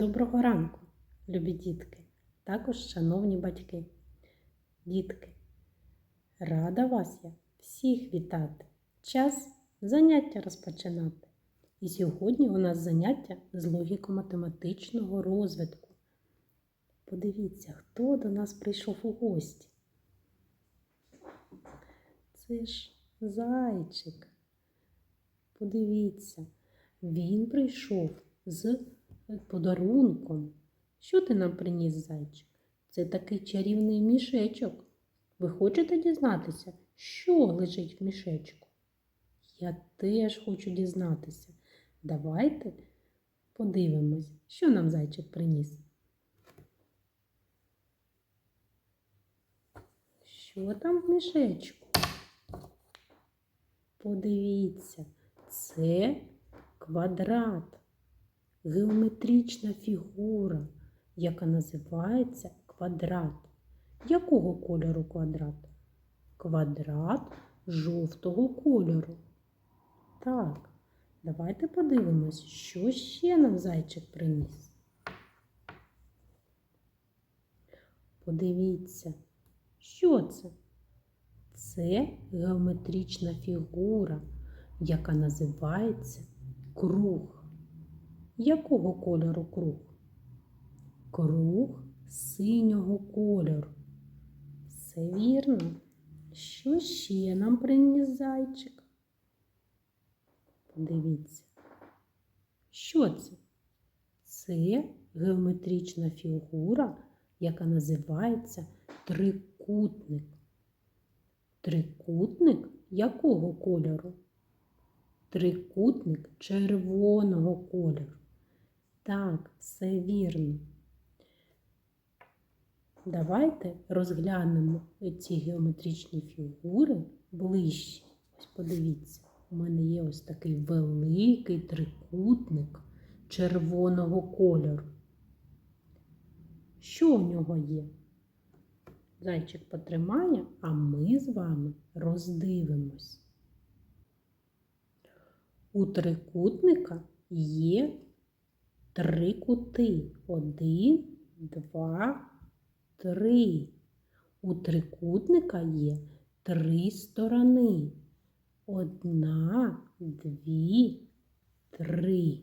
Доброго ранку, любі дітки, також шановні батьки. Дітки, рада вас я всіх вітати. Час заняття розпочинати. І сьогодні у нас заняття з логіко-математичного розвитку. Подивіться, хто до нас прийшов у гості. Це ж зайчик. Подивіться, він прийшов з подарунком. Що ти нам приніс, зайчик? Це такий чарівний мішечок. Ви хочете дізнатися, що лежить в мішечку? Я теж хочу дізнатися. Давайте подивимось, що нам зайчик приніс. Що там в мішечку? Подивіться, це квадрат, геометрична фігура, яка називається квадрат. Якого кольору квадрат? Квадрат жовтого кольору. Так, давайте подивимось, що ще нам зайчик приніс. Подивіться, що це? Це геометрична фігура, яка називається круг. Якого кольору круг? Круг синього кольору. Все вірно. Що ще нам приніс зайчик? Подивіться. Що це? Це геометрична фігура, яка називається трикутник. Трикутник якого кольору? Трикутник червоного кольору. Так, все вірно. Давайте розглянемо ці геометричні фігури ближче. Ось подивіться, у мене є ось такий великий трикутник червоного кольору. Що у нього є? Зайчик потримає, а ми з вами роздивимось. У трикутника є три кути. Один, два, три. У трикутника є три сторони. Одна, дві, три.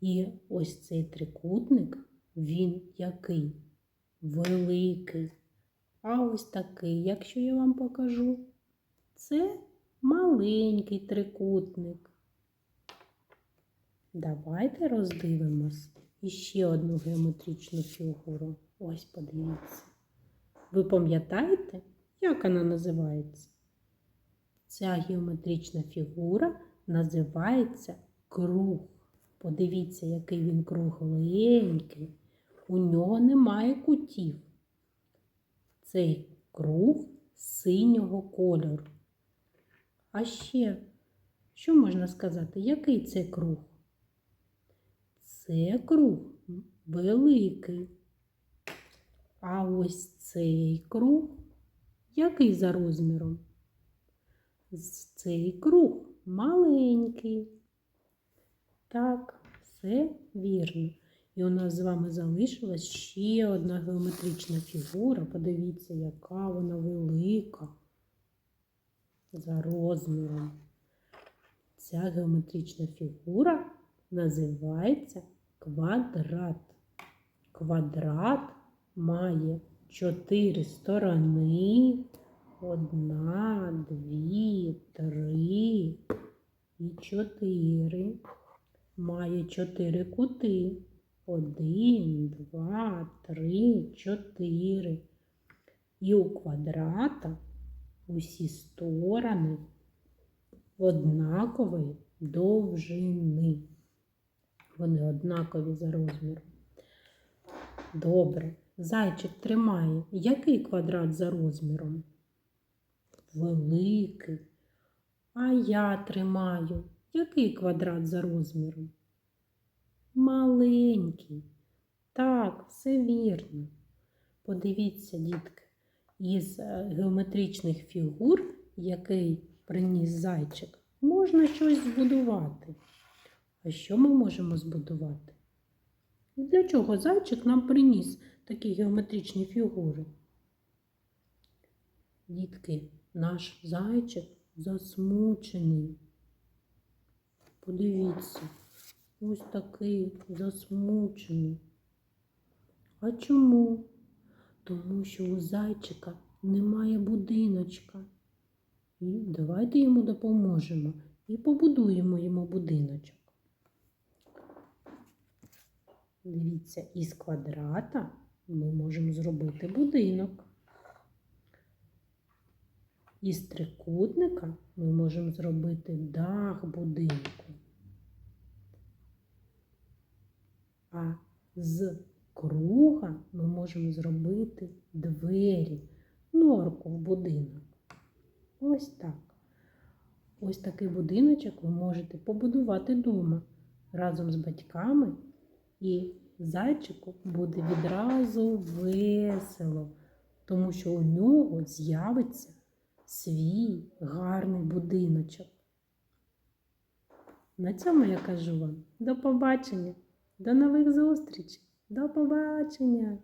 І ось цей трикутник, він який? Великий. А ось такий, якщо я вам покажу, це маленький трикутник. Давайте роздивимось іще одну геометричну фігуру. Ось подивіться. Ви пам'ятаєте, як вона називається? Ця геометрична фігура називається круг. Подивіться, який він кругленький. У нього немає кутів. Цей круг синього кольору. А ще, що можна сказати, який це круг? Це круг великий. А ось цей круг, який за розміром? Цей круг маленький. Так, все вірно. І у нас з вами залишилась ще одна геометрична фігура. Подивіться, яка вона велика за розміром. Ця геометрична фігура називається квадрат. Квадрат має чотири сторони. Одна, дві, три і чотири. Має чотири кути. Один, два, три, чотири. І у квадрата усі сторони однакової довжини. Вони однакові за розміром. Добре. Зайчик тримає. Який квадрат за розміром? Великий. А я тримаю. Який квадрат за розміром? Маленький. Так, все вірно. Подивіться, дітки, із е, геометричних фігур, який приніс зайчик, можна щось збудувати. А що ми можемо збудувати? І Для чого зайчик нам приніс такі геометричні фігури? Дітки, наш зайчик засмучений. Подивіться, ось такий засмучений. А чому? Тому що у зайчика немає будиночка. І давайте йому допоможемо і побудуємо йому будиночок. Дивіться, із квадрата ми можемо зробити будинок. Із трикутника ми можемо зробити дах будинку. А з круга ми можемо зробити двері, норку в будинок. Ось так. Ось такий будиночок ви можете побудувати вдома разом з батьками, і зайчику буде відразу весело, тому що у нього з'явиться свій гарний будиночок. На цьому я кажу вам до побачення, до нових зустрічей, до побачення!